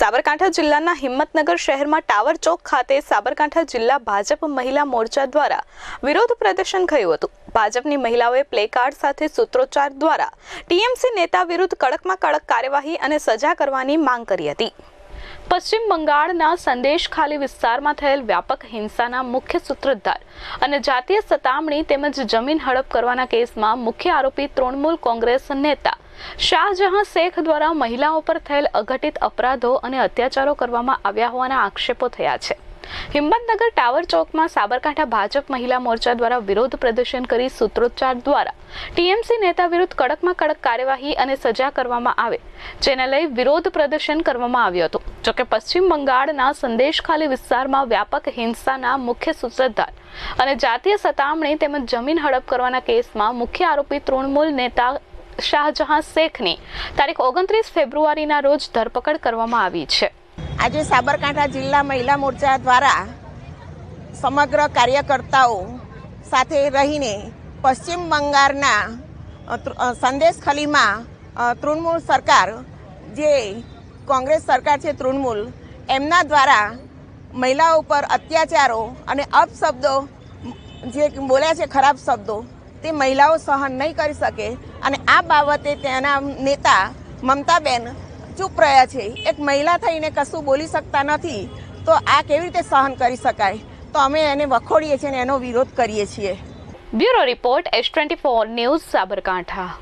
સાબરકાંઠા જિલ્લાના હિંમતનગર શહેરમાં ટાવર ચોક ખાતે સાબરકાંઠા જિલ્લા ભાજપ મહિલા મોરચા દ્વારા વિરોધ પ્રદર્શન થયું હતું. ભાજપની મહિલાઓએ પ્લેકાર્ડ સાથે સૂત્રોચ્ચાર દ્વારા ટીએમસી નેતા વિરુદ્ધ કડકમાં કડક કાર્યવાહી અને સજા કરવાની માંગ કરી હતી. પશ્ચિમ બંગાળના સંદેશ ખાલી વિસ્તારમાં થયેલ વ્યાપક હિંસાના મુખ્ય સૂત્રધાર અને જાતીય સતામણી તેમજ જમીન હડપ કરવાના કેસમાં મુખ્ય આરોપી તૃણમૂલ કોંગ્રેસ નેતા શાહજહાં શેખ દ્વારા મહિલાઓ પર થયેલ અઘટિત અપરાધો અને અત્યાચારો કરવામાં આવ્યા હોવાના આક્ષેપો થયા છે. હિંમતનગર ટાવર ચોકમાં સાબરકાંઠા ભાજપ મહિલા મોરચા દ્વારા વિરોધ પ્રદર્શન કરી સૂત્રોચ્ચાર દ્વારા ટીએમસી નેતા વિરુદ્ધ કડકમાં કડક કાર્યવાહી અને સજા કરવામાં આવે, જેને લઈ વિરોધ પ્રદર્શન કરવામાં આવ્યું હતું. જોકે પશ્ચિમ બંગાળના સંદેશખાલી વિસ્તારમાં વ્યાપક હિંસાના મુખ્ય સૂત્રધાર અને જાતીય સતામણી તેમજ જમીન હડપ કરવાના કેસમાં મુખ્ય આરોપી તૃણમૂલ નેતા શાહજહાં શેખની તારીખ ઓગણત્રીસ ફેબ્રુઆરીના રોજ ધરપકડ કરવામાં આવી છે. આજે સાબરકાંઠા જિલ્લા મહિલા મોરચા દ્વારા સમગ્ર કાર્યકર્તાઓ સાથે રહીને પશ્ચિમ બંગાળના સંદેશ ખલીમાં તૃણમૂલ સરકાર, જે કોંગ્રેસ સરકાર છે તૃણમૂલ, એમના દ્વારા મહિલાઓ પર અત્યાચારો અને અપશબ્દો, જે બોલ્યા છે ખરાબ શબ્દો, તે મહિલાઓ સહન નહીં કરી શકે. અને આ બાબતે તેના નેતા મમતાબેન ચૂપ રહ્યા છે. એક મહિલા થઈને કશું બોલી શકતા નથી. તો આ કેવી રીતે સહન કરી શકાય? તો અમે એને વખોડીએ છીએ અને એનો વિરોધ કરીએ છીએ. Bureau report S twenty four news Sabarkantha.